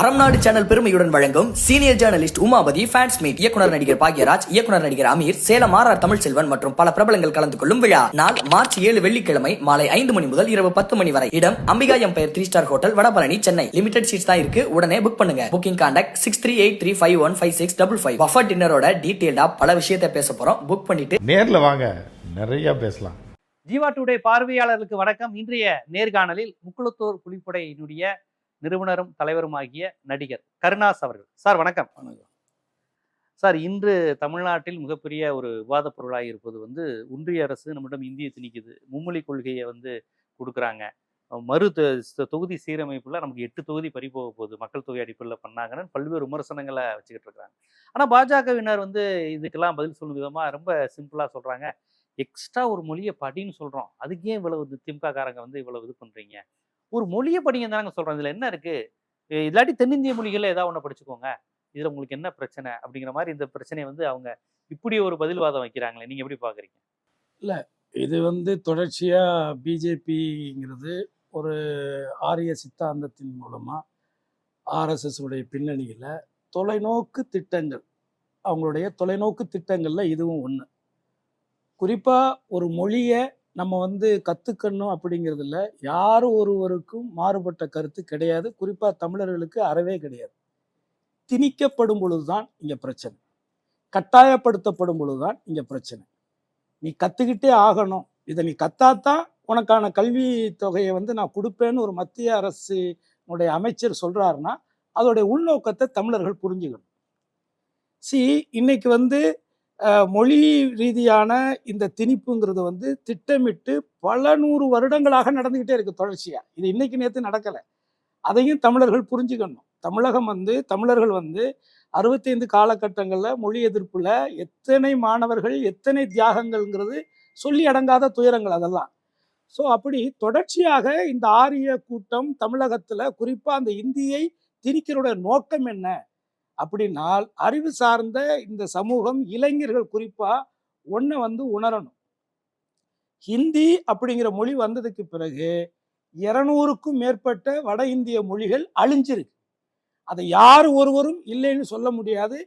அறம்நாடு channel பெருமையுடன் வழங்கும் senior journalist Umapathy fans meet இயக்குனர் நடிகர் பாக்யராஜ் இயக்குனர் நடிகர் அமீர் சேலம் ஆர் ஆர் தமிழ்செல்வன் மற்றும் பல பிரபலங்கள் கலந்து கொள்ளும் விழா. நாள் மார்ச் ஏழு வெள்ளிக்கிழமை மாலை ஐந்து மணி முதல் இரவு பத்து மணி வரை. இடம் Ambika empire three star hotel Vadapalani Chennai. Limited seats தான் இருக்கு. உடனே புக் பண்ணுங்க. Booking contact six three eight three five one five six double five buffet டின்னரோட டீடைல்டா பல விஷயத்தை பேச போறோம். புக் பண்ணிட்டு நேர்ல வாங்க. நிறைய பேசலாம். ஜீவா டுடே பார்வையாளர்களுக்கு வணக்கம். இன்றைய நேர்காணலில் முக்குளத்தூர் புலிப்படையினுடைய நிறுவனரும் தலைவருமாகிய நடிகர் கருணாஸ் அவர்கள். சார் வணக்கம். சார் இன்று தமிழ்நாட்டில் மிகப்பெரிய ஒரு விவாத பொருளாக இருப்பது வந்து ஒன்றிய அரசு நம்மிடம் இந்திய திணிக்குது. மும்மொழி கொள்கையை வந்து கொடுக்குறாங்க. மறு தொகுதி சீரமைப்புல நமக்கு எட்டு தொகுதி பறி போக போகுது. மக்கள் தொகை அடிப்படையில் பண்ணாங்கன்னு பல்வேறு விமர்சனங்களை வச்சுக்கிட்டு இருக்காங்க ஆனால் பாஜகவினர் வந்து இதுக்கெல்லாம் பதில் சொல்லும் விதமா ரொம்ப சிம்பிளா சொல்றாங்க. எக்ஸ்ட்ரா ஒரு மொழியை படின்னு சொல்றோம். அதுக்கு ஏன் இவ்வளவு திமுக காரங்க வந்து இவ்வளவு இது பண்றீங்க? ஒரு மொழியை படிங்க தானங்க சொல்றோம் இதுல என்ன இருக்கு? இல்லாட்டி தென்னிந்திய மொழிகளில் ஏதாவது ஒன்று படிச்சுக்கோங்க. இதுல உங்களுக்கு என்ன பிரச்சனை? அப்படிங்கிற மாதிரி இந்த பிரச்சனையை வந்து அவங்க இப்படி ஒரு பதில்வாதம் வைக்கிறாங்களே. நீங்க எப்படி பாக்குறீங்க? இது வந்து தொடர்ச்சியாக பிஜேபிங்கிறது ஒரு ஆரிய சித்தாந்தத்தின் மூலமாக ஆர்எஸ்எஸ் உடைய பின்னணியில் தொலைநோக்கு திட்டங்கள். அவங்களுடைய தொலைநோக்கு திட்டங்களில் இதுவும் ஒன்று குறிப்பாக ஒரு மொழியை நம்ம வந்து கற்றுக்கணும் அப்படிங்கிறதுல யார் ஒருவருக்கும் மாறுபட்ட கருத்து கிடையாது. குறிப்பாக தமிழர்களுக்கு அறவே கிடையாது. திணிக்கப்படும் பொழுதுதான் இங்கே பிரச்சனை. கட்டாயப்படுத்தப்படும் பொழுதுதான் இங்கே பிரச்சனை. நீ கற்றுக்கிட்டே ஆகணும். இதை நீ கத்தாத்தான் உனக்கான கல்வி தொகையை வந்து நான் கொடுப்பேன்னு ஒரு மத்திய அரசினுடைய அமைச்சர் சொல்றாருன்னா அதோடைய உள்நோக்கத்தை தமிழர்கள் புரிஞ்சுக்கணும். சி இன்னைக்கு வந்து மொழி ரீதியான இந்த திணிப்புங்கிறது வந்து திட்டமிட்டு பல நூறு வருடங்களாக நடந்துக்கிட்டே இருக்குது தொடர்ச்சியாக இது இன்னைக்கு நேற்று நடக்கலை. அதையும் தமிழர்கள் புரிஞ்சுக்கணும். தமிழகம் வந்து தமிழர்கள் வந்து அறுபத்தைந்து காலகட்டங்களில் மொழி எதிர்ப்பில் எத்தனை மாணவர்கள் எத்தனை தியாகங்கள்ங்கிறது சொல்லி அடங்காத துயரங்கள் அதெல்லாம். ஸோ அப்படி தொடர்ச்சியாக இந்த ஆரிய கூட்டம் தமிழகத்தில் குறிப்பாக அந்த இந்தியை திணிக்கிறோட நோக்கம் என்ன? அப்படின்னால் அறிவு சார்ந்த இந்த சமூகம் இளைஞர்கள் குறிப்பா ஒன்றை வந்து உணரணும். ஹிந்தி அப்படிங்கிற மொழி வந்ததுக்கு பிறகு இருநூறுக்கும் மேற்பட்ட வட இந்திய மொழிகள் அழிஞ்சிருக்கு. அதை யார் ஒருவரும் இல்லைன்னு சொல்ல முடியாது.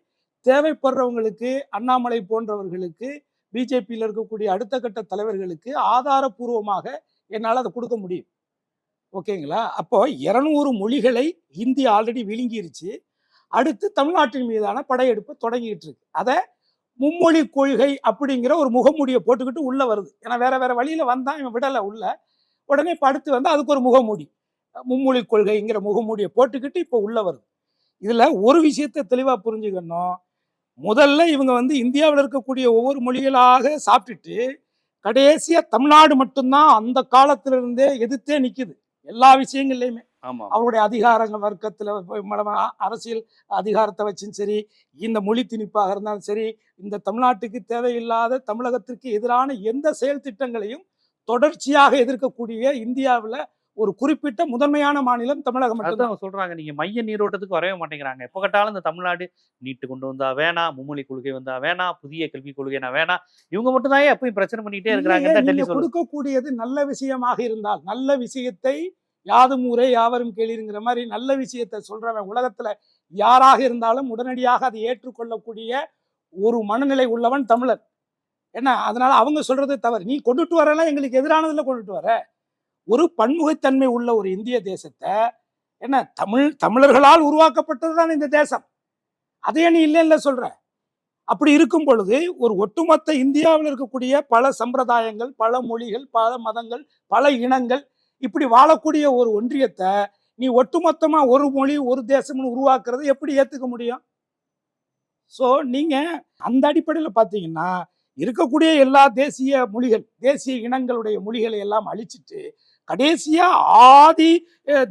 தேவைப்படுறவங்களுக்கு அண்ணாமலை போன்றவர்களுக்கு பிஜேபியில் இருக்கக்கூடிய அடுத்த கட்ட தலைவர்களுக்கு ஆதாரபூர்வமாக என்னால் அதை கொடுக்க முடியும். ஓகேங்களா? அப்போ இருநூறு மொழிகளை ஹிந்தி ஆல்ரெடி விழுங்கிருச்சு. அடுத்து தமிழ்நாட்டின் மீதான படையெடுப்பு தொடங்கிட்டு இருக்கு அதை மும்மொழி கொள்கை அப்படிங்கிற ஒரு முகமூடியை போட்டுக்கிட்டு உள்ள வருது. ஏன்னா வேற வேற வழியில வந்தான் இவன் விடலை உள்ள. உடனே இப்போ அடுத்து வந்து அதுக்கு ஒரு முகமூடி. மும்மொழி கொள்கைங்கிற முகமூடியை போட்டுக்கிட்டு இப்போ உள்ள வருது. இதில் ஒரு விஷயத்தை தெளிவாக புரிஞ்சுக்கணும். முதல்ல இவங்க வந்து இந்தியாவில் இருக்கக்கூடிய ஒவ்வொரு மொழிகளாக சாப்பிட்டுட்டு கடைசியாக தமிழ்நாடு மட்டும்தான் அந்த காலத்திலிருந்தே எதிர்த்தே நிற்கிது எல்லா விஷயங்கள்லையுமே. ஆமா அவருடைய அதிகாரங்க வர்க்கத்துல அரசியல் அதிகாரத்தை வச்சும் சரி இந்த மொழி திணிப்பாக இருந்தாலும் சரி இந்த தமிழ்நாட்டுக்கு தேவையில்லாத தமிழகத்திற்கு எதிரான எந்த செயல் திட்டங்களையும் தொடர்ச்சியாக எதிர்க்கக்கூடிய இந்தியாவில் ஒரு குறிப்பிட்ட முதன்மையான மாநிலம் தமிழகம் மட்டும்தான். சொல்றாங்க நீங்க மைய நீரோட்டத்துக்கு வரவே மாட்டேங்கிறாங்க. எப்போ கேட்டாலும் இந்த தமிழ்நாடு நீட்டு கொண்டு வந்தா வேணாம் மும்மொழி கொள்கை வந்தா வேணாம் புதிய கல்விக் கொள்கை நான் வேணாம் இவங்க மட்டும் தான் எப்பயும் பிரச்சனை பண்ணிட்டே இருக்கிறாங்க. கொடுக்கக்கூடியது நல்ல விஷயமாக இருந்தால் நல்ல விஷயத்தை யாதும் ஊரே யாவரும் கேளிருங்கிற மாதிரி நல்ல விஷயத்தை சொல்றவன் உலகத்துல யாராக இருந்தாலும் உடனடியாக அதை ஏற்றுக்கொள்ளக்கூடிய ஒரு மனநிலை உள்ளவன் தமிழன். என்ன? அதனால அவங்க சொல்றது தவறு. நீ கொண்டுட்டு வரலாம் எங்களுக்கு எதிரானதுல கொண்டுட்டு வர. ஒரு பன்முகத்தன்மை உள்ள ஒரு இந்திய தேசத்தை என்ன தமிழ் தமிழர்களால் உருவாக்கப்பட்டதுதான் இந்த தேசம்? அதையே நீ இல்லை இல்லை சொல்ற. அப்படி இருக்கும் பொழுது ஒரு ஒட்டுமொத்த இந்தியாவில் இருக்கக்கூடிய பல சம்பிரதாயங்கள் பல மொழிகள் பல மதங்கள் பல இனங்கள் இப்படி வாழக்கூடிய ஒரு ஒன்றியத்தை நீ ஒட்டுமொத்தமா ஒரு மொழி ஒரு தேசம்னு உருவாக்குறது எப்படி ஏத்துக்க முடியும்? ஸோ நீங்க அந்த அடிப்படையில் பார்த்தீங்கன்னா இருக்கக்கூடிய எல்லா தேசிய மொழிகள் தேசிய இனங்களுடைய மொழிகளை எல்லாம் அழிச்சிட்டு கடைசியாக ஆதி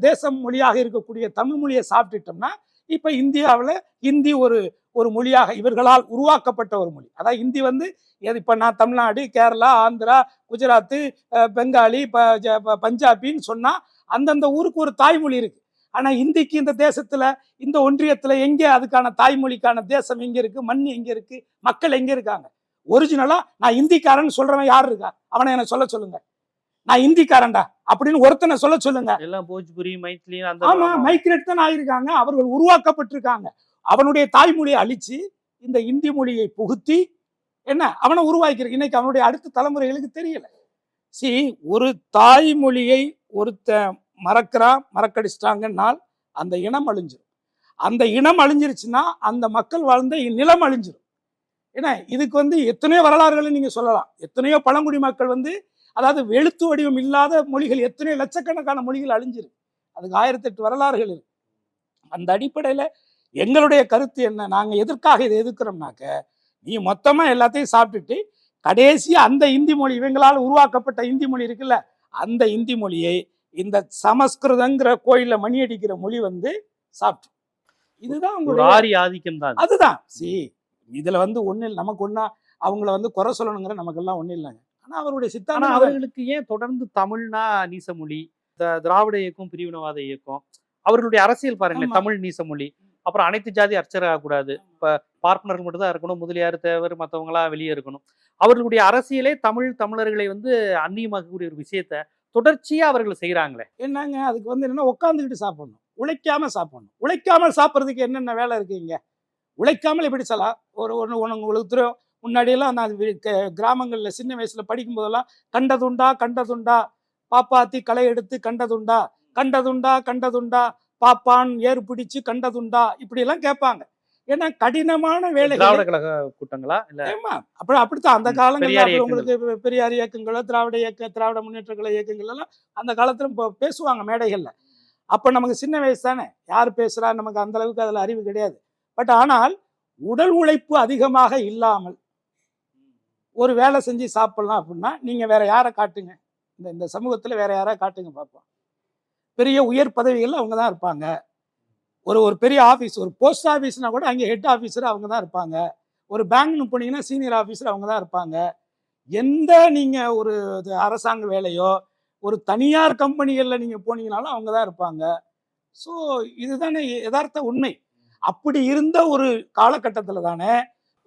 தேசம் மொழியாக இருக்கக்கூடிய தமிழ் மொழியை சாப்பிட்டுட்டோம்னா இப்போ இந்தியாவில் ஹிந்தி ஒரு ஒரு மொழியாக இவர்களால் உருவாக்கப்பட்ட ஒரு மொழி. அதாவது ஹிந்தி வந்து எது இப்போ நான் தமிழ்நாடு கேரளா ஆந்திரா குஜராத்து பெங்காலி ப ஜ- ப- பஞ்சாபின்னு சொன்னால் அந்தந்த ஊருக்கு ஒரு தாய்மொழி இருக்குது ஆனால் இந்திக்கு இந்த தேசத்தில் இந்த ஒன்றியத்தில் எங்கே அதுக்கான தாய்மொழிக்கான தேசம் எங்கே இருக்குது மண் எங்கே இருக்குது மக்கள் எங்கே இருக்காங்க? ஒரிஜினலாக நான் இந்திக்காரன் சொல்கிறவன் யார் இருக்கா? அவனை என்னை சொல்ல சொல்லுங்கள் நான் இந்திக்காரன்டா அப்படின்னு ஒருத்தனை சொல்ல சொல்லுங்க. எல்லாம் போஜ்புரி மைத்லி ஆமா மைக்ரேட் தான் ஆயிருக்காங்க. அவர்கள் உருவாக்கப்பட்டிருக்காங்க. அவனுடைய தாய்மொழியை அழிச்சு இந்த இந்தி மொழியை புகுத்தி என்ன? அவனை உருவாக்கியிருக்கு இன்னைக்கு அவனுடைய அடுத்த தலைமுறைகளுக்கு தெரியல. சி ஒரு தாய்மொழியை ஒருத்த மறக்கிறான் மறக்கடிச்சிட்டாங்கன்னால் அந்த இனம் அழிஞ்சிரும். அந்த இனம் அழிஞ்சிருச்சுன்னா அந்த மக்கள் வாழ்ந்த நிலம் அழிஞ்சிரும். ஏன்னா இதுக்கு வந்து எத்தனையோ வரலாறுகளை நீங்க சொல்லலாம். எத்தனையோ பழங்குடி மக்கள் வந்து அதாவது எழுத்து வடிவம் இல்லாத மொழிகள் எத்தனையோ லட்சக்கணக்கான மொழிகள் அழிஞ்சிருக்கு அதுக்கு ஆயிரத்தெட்டு வரலாறுகள் இருக்கு. அந்த அடிப்படையில எங்களுடைய கருத்து என்ன? நாங்க எதற்காக இதை எதிர்க்கிறோம்னாக்க நீ மொத்தமா எல்லாத்தையும் சாப்பிட்டுட்டு கடைசியா அந்த இந்தி மொழி இவங்களால் உருவாக்கப்பட்ட இந்தி மொழி இருக்குல்ல அந்த இந்தி மொழியை இந்த சமஸ்கிருதங்கிற கோயில்ல மணி அடிக்கிற மொழி வந்து சாப்பிட்டு. இதுதான் உங்களுடைய ஆதிக்கம் தான் அதுதான். சி இதுல வந்து இல்ல. நமக்கு ஒண்ணா அவங்கள வந்து குறை சொல்லணுங்கிற நமக்கெல்லாம் ஒண்ணு இல்லைங்க. ஆனா அவருடைய சித்தாந்தம் அவர்கள் அவர்களுக்கு ஏன் தொடர்ந்து தமிழ்னா நீசமொழி த- திராவிட இயக்கம் பிரிவினவாத இயக்கம்? அவர்களுடைய அரசியல் பாருங்களேன். தமிழ் நீசமொழி. அப்புறம் அனைத்து ஜாதி அர்ச்சகர் ஆகக்கூடாது இப்ப பார்ப்பனர்கள் மட்டும் தான் இருக்கணும் முதலியார் தேவர் மத்தவங்களா வெளியே இருக்கணும். அவர்களுடைய அரசியலே தமிழ் தமிழர்களை வந்து அந்நியமாக்கக்கூடிய ஒரு விஷயத்த தொடர்ச்சியா அவர்கள் செய்யறாங்களே என்னங்க அதுக்கு வந்து என்னன்னா உட்காந்துக்கிட்டு சாப்பிடணும். உழைக்காம சாப்பிடணும். உழைக்காமல் சாப்பிட்றதுக்கு என்னென்ன வேலை இருக்குங்க உழைக்காமல் எப்படி சொல்லலாம் ஒரு ஒன்று ஒன்று உங்களுக்கு தெரியும். முன்னாடியெல்லாம் நான் கிராமங்கள்ல சின்ன வயசுல படிக்கும் போதெல்லாம் கண்டதுண்டா கண்டதுண்டா பாப்பாத்தி களை எடுத்து கண்டதுண்டா கண்டதுண்டா கண்டதுண்டா பாப்பான் ஏறு பிடிச்சு கண்டதுண்டா இப்படி எல்லாம் கேட்பாங்க. ஏன்னா கடினமான கழக கூட்டங்களா? ஆமா அப்படி அப்படித்தான். அந்த காலங்கள்ல. உங்களுக்கு பெரியார் இயக்கங்களோ திராவிட இயக்க திராவிட முன்னேற்ற கழக இயக்கங்கள் எல்லாம் அந்த காலத்துல பேசுவாங்க மேடைகள்ல. அப்ப நமக்கு சின்ன வயசு தானே. யார் பேசுறா? நமக்கு அந்த அளவுக்கு அதுல அறிவு கிடையாது. பட் ஆனால் உடல் உழைப்பு அதிகமாக இல்லாமல் ஒரு வேலை செஞ்சு சாப்பிட்லாம் அப்படின்னா நீங்கள் வேறு யாரை காட்டுங்க? இந்த இந்த சமூகத்தில் வேறு யாரை காட்டுங்க பார்ப்போம் பெரிய உயர் பதவிகள் அவங்க தான் இருப்பாங்க. ஒரு ஒரு பெரிய ஆஃபீஸ் ஒரு போஸ்ட் ஆஃபீஸ்னா கூட அங்கே ஹெட் ஆஃபீஸர் அவங்க தான் இருப்பாங்க. ஒரு பேங்க்னு போனீங்கன்னா சீனியர் ஆஃபீஸர் அவங்க தான் இருப்பாங்க. எந்த நீங்கள் ஒரு இது அரசாங்க வேலையோ ஒரு தனியார் கம்பெனிகளில் நீங்கள் போனீங்கனாலும் அவங்க தான் இருப்பாங்க. ஸோ இதுதானே யதார்த்த உண்மை. அப்படி இருந்த ஒரு காலகட்டத்தில் தானே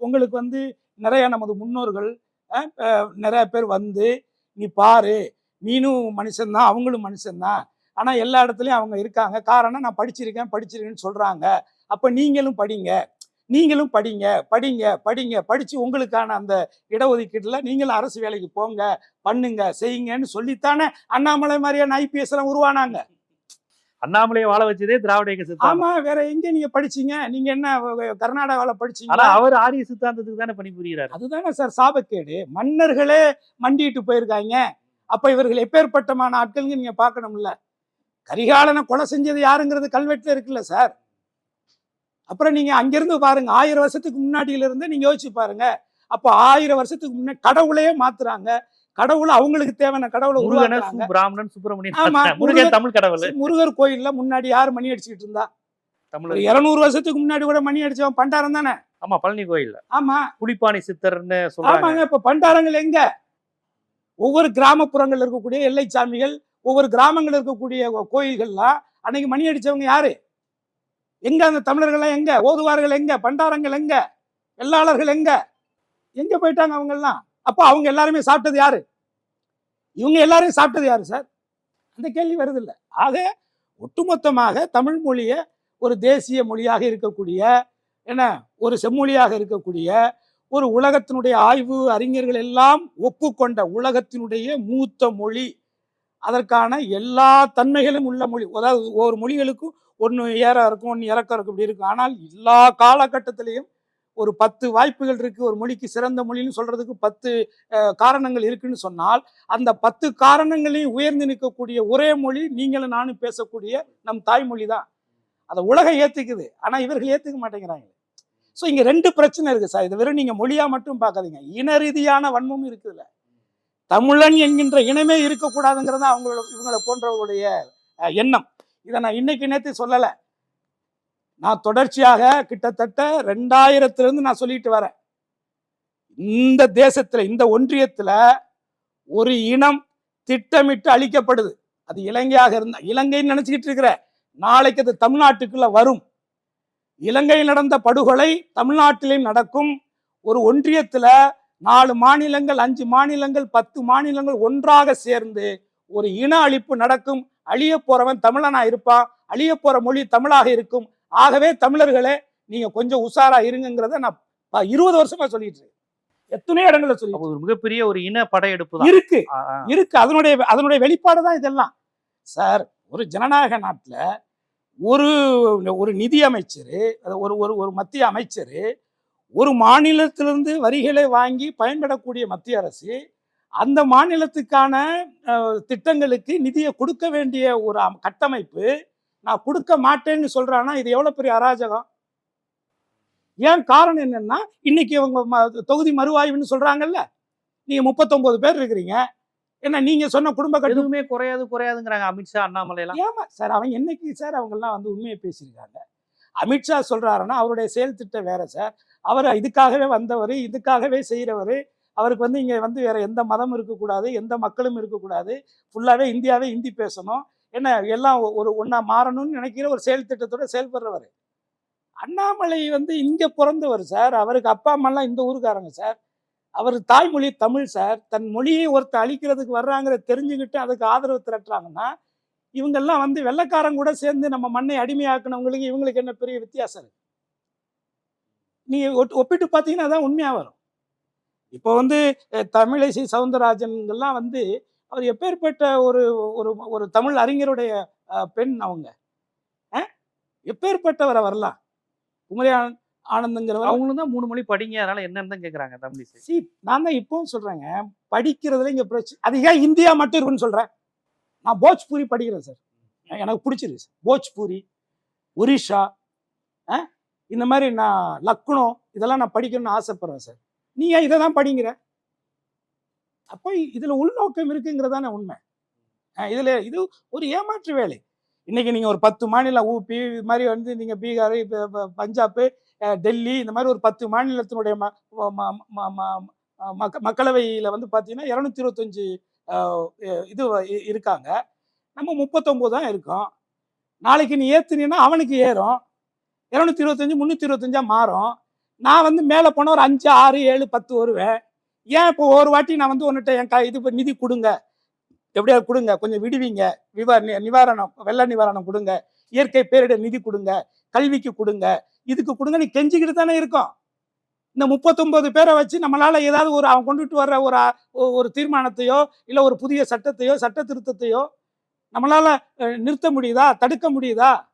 உங்களுக்கு வந்து நிறைய நமது முன்னோர்கள் நிறைய பேர் வந்து நீ பாரு நீனும் மனுஷன்தான் அவங்களும் மனுஷன்தான் ஆனால் எல்லா இடத்துலையும் அவங்க இருக்காங்க. காரணம் நான் படிச்சிருக்கேன் படிச்சிருக்கேன்னு சொல்கிறாங்க அப்போ நீங்களும் படிங்க. நீங்களும் படிங்க படிங்க படிங்க. படித்து உங்களுக்கான அந்த இடஒதுக்கீட்டில் நீங்களும் அரசு வேலைக்கு போங்க பண்ணுங்க செய்யுங்கன்னு சொல்லித்தானே அண்ணாமலை மாதிரியான ஐபிஎஸ்லாம் உருவானாங்க. அண்ணாமலையை வாழ வச்சதே திராவிட இயக்க சித்தாந்தம். ஆமா வேற எங்க நீங்க படிச்சீங்க? நீங்க என்ன கர்நாடகாவில ஆனா படிச்சீங்களா அவர் ஆரிய சித்தாந்தத்துக்கு தானே பணிபுரிகிறார் அதுதானே சார் சாபக்கேடு. மன்னர்களே மண்டிட்டு போயிருக்காங்க. அப்ப இவர்கள் எப்பேற்பட்டமான ஆட்கள்னு நீங்க பார்க்கணும்ல. கரிகாலனை கொலை செஞ்சது யாருங்கிறது கல்வெட்டுல இருக்குல்ல சார். அப்புறம் நீங்க அங்கிருந்து பாருங்க ஆயிரம் வருஷத்துக்கு முன்னாடியில இருந்து நீங்க யோசிச்சு பாருங்க. அப்ப ஆயிரம் வருஷத்துக்கு முன்னாடி கடவுளையே மாத்துறாங்க. கடவுளை அவங்களுக்கு தேவையான கடவுளை உருவாக்குறாங்க. பிராமணன் சுப்பிரமணியன். ஆமா, முருகன். தமிழ் கடவுள். முருகர் கோயில்ல முன்னாடி யார் மணி அடிச்சுக்கிட்டு இருந்தா? தமிழ் இருநூறு வருஷத்துக்கு முன்னாடி கூட மணி அடிச்சவன் பண்டாரம் தானே? ஆமா பழனி கோயில்ல. ஆமா. புலிப்பாணி சித்தர்னு சொல்றாங்க. ஆமாங்க இப்ப பண்டாரங்கள் எங்க? ஒவ்வொரு கிராமப்புறங்கள்ல இருக்கக்கூடிய எல்லை சாமிகள் ஒவ்வொரு கிராமங்கள்ல இருக்கக்கூடிய கோயில்கள்லாம் அன்னைக்கு மணி அடிச்சவங்க யாரு? எங்க அந்த தமிழர்கள் எங்க? ஓதுவார்கள் எங்க? பண்டாரங்கள் எங்க? வெள்ளாளர்கள் எங்க? எங்க போயிட்டாங்க அவங்க எல்லாம் அப்போ அவங்க எல்லாருமே சாப்பிட்டது யாரு? இவங்க எல்லாரையும் சாப்பிட்டது யாரு சார்? அந்த கேள்வி வருது ஆக ஒட்டுமொத்தமாக தமிழ் மொழியை ஒரு தேசிய மொழியாக இருக்கக்கூடிய என்ன ஒரு செம்மொழியாக இருக்கக்கூடிய ஒரு உலகத்தினுடைய ஆய்வு அறிஞர்கள் எல்லாம் ஒப்புக்கொண்ட உலகத்தினுடைய மூத்த மொழி. அதற்கான எல்லா தன்மைகளும் உள்ள மொழி. அதாவது ஒவ்வொரு மொழிகளுக்கும் ஒன்று ஏற இருக்கும் ஒன்று இறக்கம் இருக்கும் இப்படி இருக்கும். ஆனால் எல்லா காலகட்டத்திலையும் ஒரு பத்து வாய்ப்புகள் இருக்குது ஒரு மொழிக்கு சிறந்த மொழின்னு சொல்கிறதுக்கு பத்து காரணங்கள் இருக்குன்னு சொன்னால் அந்த பத்து காரணங்களையும் உயர்ந்து நிற்கக்கூடிய ஒரே மொழி நீங்களும் நானும் பேசக்கூடிய நம் தாய்மொழி தான். அதை உலகம் ஏற்றுக்குது ஆனால் இவர்கள் ஏற்றுக்க மாட்டேங்கிறாங்க ஸோ இங்கே ரெண்டு பிரச்சனை இருக்குது சார். இது வெறும் நீங்கள் மொழியாக மட்டும் பார்க்காதீங்க. இன ரீதியான வன்மமும் இருக்குதுல்ல. தமிழன் என்கின்ற இனமே இருக்கக்கூடாதுங்கிறது தான் அவங்களோட இவங்களை போன்றவர்களுடைய எண்ணம். இதை நான் இன்னைக்கு நேற்று சொல்லலை. நான் தொடர்ச்சியாக கிட்டத்தட்ட ரெண்டாயிரத்துலேருந்து நான் சொல்லிட்டு வரேன். இந்த தேசத்தில் இந்த ஒன்றியத்தில் ஒரு இனம் திட்டமிட்டு அழிக்கப்படுது. அது இலங்கையாக இருந்தால் இலங்கைன்னு நினச்சிக்கிட்டு இருக்கிற நாளைக்கு அது தமிழ்நாட்டுக்குள்ள வரும். இலங்கையில் நடந்த படுகொலை தமிழ்நாட்டிலையும் நடக்கும். ஒரு ஒன்றியத்தில் நாலு மாநிலங்கள் அஞ்சு மாநிலங்கள் பத்து மாநிலங்கள் ஒன்றாக சேர்ந்து ஒரு இன அழிப்பு நடக்கும். அழிய போறவன் தமிழனா இருப்பான். அழிய போற மொழி தமிழாக இருக்கும். ஆகவே தமிழர்களே நீங்க கொஞ்சம் உஷாரா இருங்கிறத நான் இருபது வருஷமா சொல்லிட்டு இருக்கேன். எத்தனையோ இடங்கள்ல சொல்லி ஒரு மிகப்பெரிய ஒரு இன படையெடுப்பு இருக்கு. இருக்கு. அதனுடைய அதனுடைய வெளிப்பாடு தான் இதெல்லாம். சார் ஒரு ஜனநாயக நாட்டுல ஒரு ஒரு நிதி அமைச்சர் ஒரு ஒரு ஒரு மத்திய அமைச்சர் ஒரு மாநிலத்திலிருந்து வரிகளை வாங்கி பயன்படக்கூடிய மத்திய அரசு அந்த மாநிலத்துக்கான திட்டங்களுக்கு நிதியை கொடுக்க வேண்டிய ஒரு கட்டமைப்பு நான் கொடுக்க மாட்டேன்னு சொல்றான்னா இது எவ்வளவு பெரிய அராஜகம்? ஏன் காரணம் என்னன்னா இன்னைக்கு அவங்க ம- தொகுதி மறுவாய்வுன்னு சொல்றாங்கல்ல? நீங்க முப்பத்தொன்பது பேர் இருக்கிறீங்க. என்ன நீங்க சொன்ன குடும்ப எதுவுமே குறையாது குறையாதுங்கிறாங்க அமித்ஷா அண்ணாமலை எல்லாம் ஏமா சார் அவன் என்னைக்கு சார் அவங்கெல்லாம் வந்து உண்மையை பேசியிருக்காங்க? அமித்ஷா சொல்றாருன்னா அவருடைய செயல் திட்டம் வேற சார். அவர் இதுக்காகவே வந்தவர் இதுக்காகவே செய்கிறவர் அவருக்கு வந்து இங்கே வந்து வேற எந்த மதமும் இருக்கக்கூடாது எந்த மக்களும் இருக்கக்கூடாது. ஃபுல்லாகவே இந்தியாவே ஹிந்தி பேசணும். என்ன எல்லாம் ஒரு ஒன்றா மாறணும்னு நினைக்கிற ஒரு செயல் திட்டத்தோட செயல்படுறவர். அண்ணாமலை வந்து இங்கே பிறந்தவர் சார். அவருக்கு அப்பா அம்மாலாம் இந்த ஊருக்காரங்க சார். அவர் தாய்மொழி தமிழ் சார். தன் மொழியை ஒருத்தர் அழிக்கிறதுக்கு வர்றாங்கிறத தெரிஞ்சுக்கிட்டு அதுக்கு ஆதரவு திரட்டுறாங்கன்னா இவங்கெல்லாம் வந்து வெள்ளக்காரங்க கூட சேர்ந்து நம்ம மண்ணை அடிமையாக்குனவங்களுக்கு இவங்களுக்கு என்ன பெரிய வித்தியாசம் இருக்கு? நீங்க ஒட்- ஒப்பிட்டு பார்த்தீங்கன்னா அதான் உண்மையாக வரும். இப்போ வந்து தமிழிசை சவுந்தரராஜன்கள்லாம் வந்து அவர் எப்பேற்பட்ட ஒரு ஒரு ஒரு தமிழ் அறிஞருடைய பெண் அவங்க? எப்பேற்பட்டவரை வரலாம்? குமரி ஆனந்த் ஆனந்துங்கிறவர் அவங்களும் தான் மூணு மொழி படிங்க அதனால என்னன்னு தான் கேக்குறாங்க தமிழிசை சி நான் தான் இப்பவும் சொல்றேங்க படிக்கிறதுல இங்க பிரச்சனை அது ஏன் இந்தியா மட்டும் இருக்குன்னு சொல்றேன்? நான் போஜ்பூரி படிக்கிறேன் சார். எனக்கு பிடிச்சிருக்கு சார். போஜ்பூரி ஒரிஷா இந்த மாதிரி நான் லக்னோ இதெல்லாம் நான் படிக்கணும்னு ஆசைப்படுறேன் சார். நீ ஏன் இதை தான் படிங்கிற அப்போ இதில் உள்நோக்கம் இருக்குங்கிறதான உண்மை. இதில் இது ஒரு ஏமாற்று வேலை. இன்றைக்கி நீங்கள் ஒரு பத்து மாநிலம் ஊபி இது மாதிரி வந்து நீங்கள் பீகார் இப்ப- பஞ்சாப் டெல்லி இந்த மாதிரி ஒரு பத்து மாநிலத்தினுடைய ம- ம- மக்க மக்களவையில் வந்து பார்த்தீங்கன்னா இரநூத்தி இருபத்தஞ்சி இது இருக்காங்க. நம்ம முப்பத்தொம்போது தான் இருக்கோம். நாளைக்கு நீ ஏற்றுனீன்னா அவனுக்கு ஏறும். இரநூத்தி இருபத்தஞ்சி முந்நூற்றி இருபத்தஞ்சா மாறும். நான் வந்து மேலே போனால் ஒரு அஞ்சு ஆறு ஏழு பத்து வருவேன். ஏன் இப்போ ஒரு வாட்டி நான் வந்து ஒன்றுட்ட என் க இது இப்போ நிதி கொடுங்க. எப்படியாவது கொடுங்க? கொஞ்சம் விடுவீங்க. விவா நி- நிவாரணம் வெள்ள நிவாரணம் கொடுங்க. இயற்கை பேரிடர் நிதி கொடுங்க. கல்விக்கு கொடுங்க. இதுக்கு கொடுங்க. நீ கெஞ்சிக்கிட்டு தானே இருக்கோம். இந்த முப்பத்தொன்பது பேரை வச்சு நம்மளால் ஏதாவது ஒரு அவன் கொண்டுட்டு வர்ற ஒரு ஒரு தீர்மானத்தையோ இல்லை ஒரு புதிய சட்டத்தையோ சட்ட திருத்தத்தையோ நம்மளால் நிறுத்த முடியுதா? தடுக்க முடியுதா?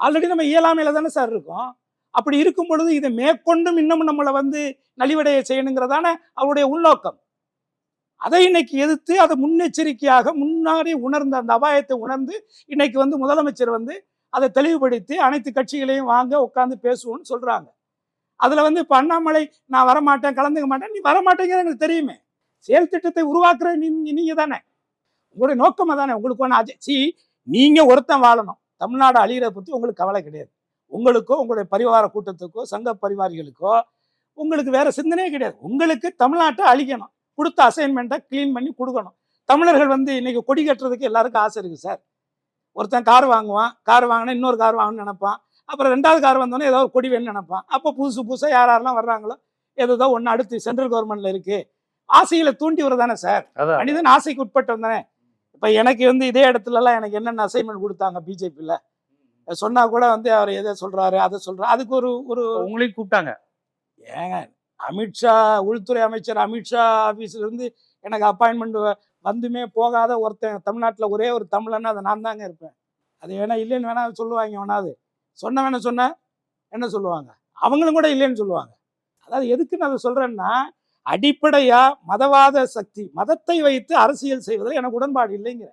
ஆல்ரெடி நம்ம இயலாமையில் தானே சார் இருக்கோம். அப்படி இருக்கும் பொழுது இதை மேற்கொண்டும் இன்னமும் நம்மளை வந்து நலிவடைய செய்யணுங்கிறதான அவருடைய உள்நோக்கம். அதை இன்னைக்கு எதிர்த்து அதை முன்னெச்சரிக்கையாக முன்னாடி உணர்ந்த அந்த அபாயத்தை உணர்ந்து இன்னைக்கு வந்து முதலமைச்சர் வந்து அதை தெளிவுபடுத்தி அனைத்து கட்சிகளையும் வாங்க உட்காந்து பேசுவோம்னு சொல்றாங்க. அதுல வந்து இப்போ அண்ணாமலை நான் வரமாட்டேன் கலந்துக்க மாட்டேன் நீ வரமாட்டேங்கிற எனக்கு தெரியுமே. செயல் திட்டத்தை உருவாக்குற நீங்க நீங்க தானே. உங்களுடைய நோக்கமாக தானே உங்களுக்கு ஒன்று அஜய் சி நீங்க ஒருத்தன் வாழணும். தமிழ்நாடு அழிகிறத பற்றி உங்களுக்கு கவலை கிடையாது. உங்களுக்கோ உங்களுடைய பரிவார கூட்டத்துக்கோ சங்க பரிவாரிகளுக்கோ உங்களுக்கு வேற சிந்தனையே கிடையாது. உங்களுக்கு தமிழ்நாட்டை அழிக்கணும். கொடுத்த அசைன்மெண்ட்டை க்ளீன் பண்ணி கொடுக்கணும். தமிழர்கள் வந்து இன்னைக்கு கொடி கட்டுறதுக்கு எல்லாருக்கும் ஆசை இருக்கு சார். ஒருத்தன் கார் வாங்குவான் கார் வாங்கினா இன்னொரு கார் வாங்கணும்னு நினைப்பான். அப்புறம் ரெண்டாவது கார் வந்தோடனே ஏதோ ஒரு கொடி வேணும்னு நினைப்பான். அப்போ புதுசு புதுசாக யார் யாரெல்லாம் வர்றாங்களோ ஏதோ ஒன்று அடுத்து சென்ட்ரல் கவர்மெண்ட்ல இருக்கு. ஆசைகளை தூண்டி வரதானே சார். மனிதன் ஆசைக்கு உட்பட்டவன் தானே. இப்போ எனக்கு வந்து இதே இடத்துலலாம் எனக்கு என்னென்ன அசைன்மெண்ட் கொடுத்தாங்க பிஜேபியில் சொன்னா கூட வந்து அவர் எதை சொல்றாரு அதை சொல்றாரு அதுக்கு ஒரு ஒரு உங்களையும் கூப்பிட்டாங்க. ஏங்க அமித்ஷா உள்துறை அமைச்சர் அமித்ஷா ஆஃபீஸ்ல இருந்து எனக்கு அப்பாயின்மெண்ட் வந்துமே போகாத ஒருத்தன் தமிழ்நாட்டில் ஒரே ஒரு தமிழன்னா அதை நான் தாங்க இருப்பேன். அது வேணா இல்லைன்னு வேணா சொல்லுவாங்க வேணாது சொன்ன வேணா சொன்ன என்ன சொல்லுவாங்க? அவங்களும் கூட இல்லைன்னு சொல்லுவாங்க. அதாவது எதுக்கு நான் அதை சொல்றேன்னா அடிப்படையா மதவாத சக்தி மதத்தை வைத்து அரசியல் செய்வதில் எனக்கு உடன்பாடு இல்லைங்கிற.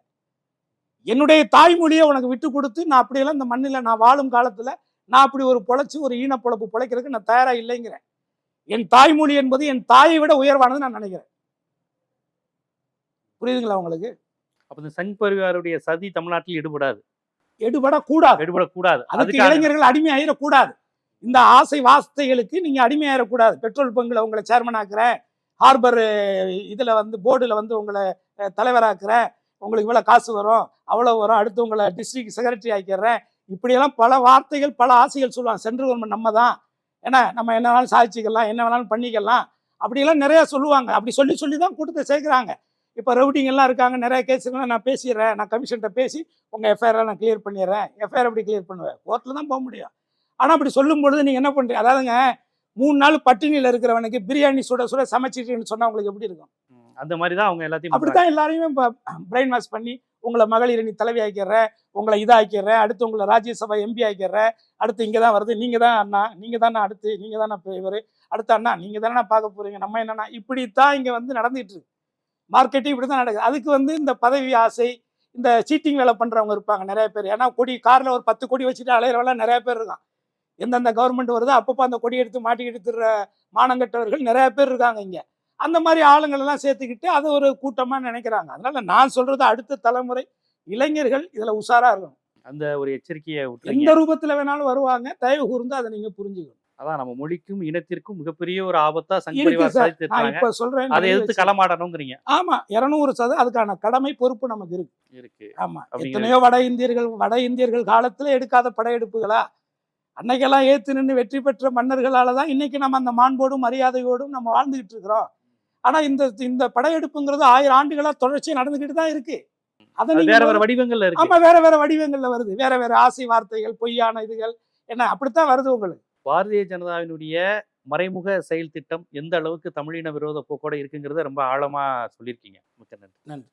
என்னுடைய தாய்மொழியை உனக்கு விட்டு கொடுத்து நான் அப்படியெல்லாம் இந்த மண்ணில் நான் வாழும் காலத்துல நான் அப்படி ஒரு பொழைச்சி ஒரு ஈன பொழப்பு பொழைக்கிறதுக்கு நான் தயாரா இல்லைங்கிறேன். என் தாய்மொழி என்பது என் தாயை விட உயர்வானது நான் நினைக்கிறேன். புரியுதுங்களா உங்களுக்கு? அப்ப இந்த சங் பரிவாருடைய சதி தமிழ்நாட்டில் ஈடுபடாது. எடுபடக்கூடாது ஈடுபடக்கூடாது. அதுக்கு இளைஞர்கள் அடிமையாயிடக்கூடாது. இந்த ஆசை வார்த்தைகளுக்கு நீங்க அடிமையாயிடக்கூடாது. பெட்ரோல் பங்குல உங்களை சேர்மன் ஆக்குறேன் ஹார்பர் இதுல வந்து போர்டுல வந்து உங்களை தலைவராக்குறேன் உங்களுக்கு இவ்வளோ காசு வரும் அவ்வளோ வரும் அடுத்து உங்களை டிஸ்ட்ரிக்ட் செக்ரட்டரி ஆக்கிடுறேன். இப்படியெல்லாம் பல வார்த்தைகள் பல ஆசைகள் சொல்லுவாங்க. சென்ட்ரல் கவர்மெண்ட் நம்ம தான் ஏன்னா நம்ம என்ன வேணாலும் சாதிச்சுக்கலாம் என்ன வேணாலும் பண்ணிக்கலாம். அப்படியெல்லாம் நிறையா சொல்லுவாங்க. அப்படி சொல்லி சொல்லி தான் கூட்டத்தை சேர்க்குறாங்க. இப்போ ரவுடிங்கெல்லாம் இருக்காங்க நிறைய கேஸுங்களாம் நான் பேசிடுறேன். நான் கமிஷன்கிட்ட பேசி உங்கள் எஃப்ஐஆரை நான் கிளியர் பண்ணிடுறேன். எஃப்ஐஆர் எப்படி கிளியர் பண்ணுவேன்? கோர்ட்டில் தான் போக முடியும். ஆனால் அப்படி சொல்லும் பொழுது நீங்கள் என்ன பண்ணுறீங்க அதாவதுங்க மூணு நாள் பட்டினியில் இருக்கிறவனுக்கு பிரியாணி சுட சுட சமைச்சிட்டுன்னு சொன்னால் உங்களுக்கு எப்படி இருக்கும்? அந்த மாதிரி தான் அவங்க எல்லாத்தையும் அப்படித்தான் எல்லாரையுமே பிரெயின் வாஷ் பண்ணி உங்களை மகளிர் அணி தலைவி ஆக்கிடுற உங்களை இதாக்கிறேன் அடுத்து உங்களை ராஜ்யசபா எம்பி ஆக்கிடுற அடுத்து இங்கே தான் வருது நீங்கள் தான் அண்ணா நீங்கள் தானே அடுத்து நீங்கள் தானே இவர் அடுத்து அண்ணா நீங்கள் தானே பார்க்க போகிறீங்க நம்ம என்னன்னா இப்படித்தான் இங்கே வந்து நடந்துட்டு இருக்கு. மார்க்கெட்டிங் இப்படி தான் நடக்குது. அதுக்கு வந்து இந்த பதவி ஆசை இந்த சீட்டிங் வேலை பண்ணுறவங்க இருப்பாங்க நிறைய பேர். ஏன்னா கொடி காரில் ஒரு பத்து கொடி வச்சுட்டு அலையிறவெல்லாம் நிறைய பேர் இருக்கான் எந்தெந்த கவர்மெண்ட் வருதோ அப்பப்போ அந்த கொடி எடுத்து மாட்டி எடுத்துடுற மானங்கட்டவர்கள் நிறைய பேர் இருக்காங்க இங்கே. அந்த மாதிரி ஆளுங்கள் எல்லாம் சேர்த்துக்கிட்டு அது ஒரு கூட்டமா நினைக்கிறாங்க. அதனால நான் சொல்றது அடுத்த தலைமுறை இளைஞர்கள் இதுல உஷாரா இருக்கணும். அந்த ஒரு எச்சரிக்கையை எந்த ரூபத்துல வேணாலும் வருவாங்க தயவு கூர்ந்து அதை நீங்க புரிஞ்சுக்கணும். அதான் நம்ம மொழிக்கும் இனத்திற்கும் மிகப்பெரிய ஒரு ஆபத்தா இப்ப சொல்றேன் அதை எதிர்த்து களமாடணுங்கிறீங்க. ஆமா இருநூறு சதவீதம் அதுக்கான கடமை பொறுப்பு நமக்கு இருக்கு. இருக்கு. ஆமா எத்தனையோ வட இந்தியர்கள் வட இந்தியர்கள் காலத்துல எடுக்காத படையெடுப்புகளா? அன்னைக்கெல்லாம் ஏத்து நின்று வெற்றி பெற்ற மன்னர்களால தான் இன்னைக்கு நம்ம அந்த மாண்போடும் மரியாதையோடும் நம்ம வாழ்ந்துகிட்டு இருக்கிறோம். ஆனா இந்த இந்த படையெடுப்புங்கிறது ஆயிரம் ஆண்டுகளா தொடர்ச்சியா நடந்துகிட்டு தான் இருக்கு. அதை வேற வேற வடிவங்கள்ல இருக்கு. ஆமா வேற வேற வடிவங்கள்ல வருது. வேற வேற ஆசை வார்த்தைகள் பொய்யான இதுகள் என்ன அப்படித்தான் வருது உங்களுக்கு. பாரதிய ஜனதாவினுடைய மறைமுக செயல் திட்டம் எந்த அளவுக்கு தமிழின விரோத போக்கோட இருக்குங்கிறத ரொம்ப ஆழமா சொல்லியிருக்கீங்க. மிக்க நன்றி. நன்றி.